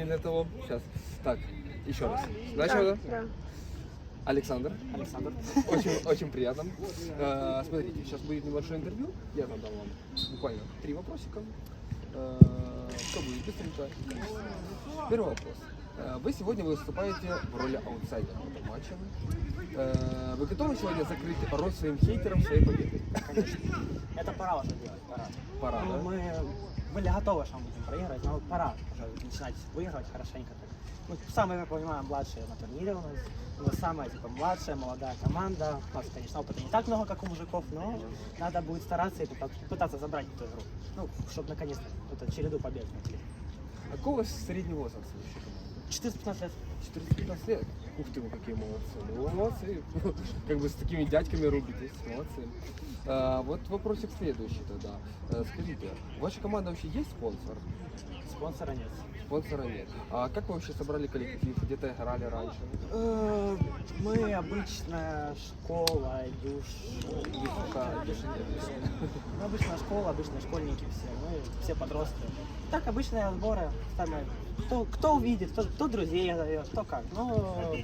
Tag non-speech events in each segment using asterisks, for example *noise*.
не для того. Сейчас. Так, еще раз. Сначала. Да. Александр. Александр. Очень, очень приятно. Э, Смотрите, сейчас будет небольшое интервью. Я задам вам буквально три вопросика. Э, Все будет быстренько. Первый вопрос. Э, Вы сегодня выступаете в роли аутсайдера в этом матче. Э, Вы готовы сегодня закрыть рот своим хейтерам своей победой? Конечно. Это пора уже делать, пора. Пора, Ну, да? мы были готовы, что мы будем проигрывать, но пора уже начинать выигрывать хорошенько. так. Мы самые, как понимаю, младшие на турнире у нас. Мы самая типа младшая, молодая команда. У нас, конечно, опыта не так много, как у мужиков, но надо будет стараться и пытаться, забрать эту игру. Ну, чтобы наконец-то эту череду побед найти. А какой у вас средний возраст вообще? 14-15 лет. 14-15 лет. Ух ты, вы какие молодцы. Ну, вы молодцы. *laughs* Как бы с такими дядьками рубитесь. Молодцы. А, вот вопросик следующий тогда. Э, Скажите, ваша команда вообще есть спонсор? Спонсора нет. Спонсора нет. А как вы вообще собрали коллектив? Где-то играли раньше? Э, Мы обычная школа, дюшка, Ну, обычная школа, обычные школьники все, мы все подростки. Так, обычные сборы, самые, кто, кто увидит, кто, кто друзей зовет, кто как. Ну,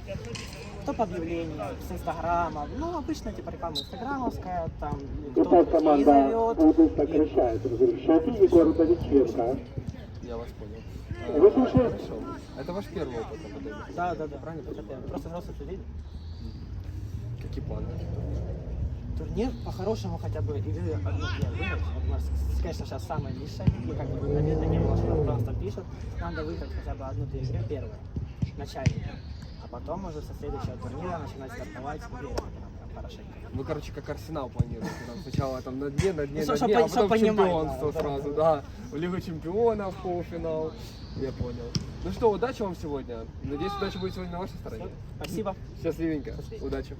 кто по объявлению, с инстаграма. Ну, обычно типа реклама инстаграмовская, там кто друзей команда зовет. «Область прекращает разрешение города Вечерка. Я вас понял. Вы? Хорошо. Это ваш первый опыт? Да, да, да. Правильно? Первое. Просто взрослых людей. Какие планы? Турнир по-хорошему хотя бы игры одну две выиграть. Вот у нас, конечно, сейчас самая низшая. Мы как бы намеренно не было, что нам просто пишут. Надо выиграть хотя бы одну-две игры первые, начальные. А потом уже со следующего турнира начинать стартовать уверенно, Вы, короче, как Арсенал планируете. Там сначала там на дне, на дне, Ну, на дне, а потом чемпионство да, сразу, да. да. Лигу чемпионов, полуфинал. Я понял. Ну что, удачи вам сегодня. Надеюсь, удача будет сегодня на вашей стороне. Спасибо. Счастливенько. Счастливо. Удачи.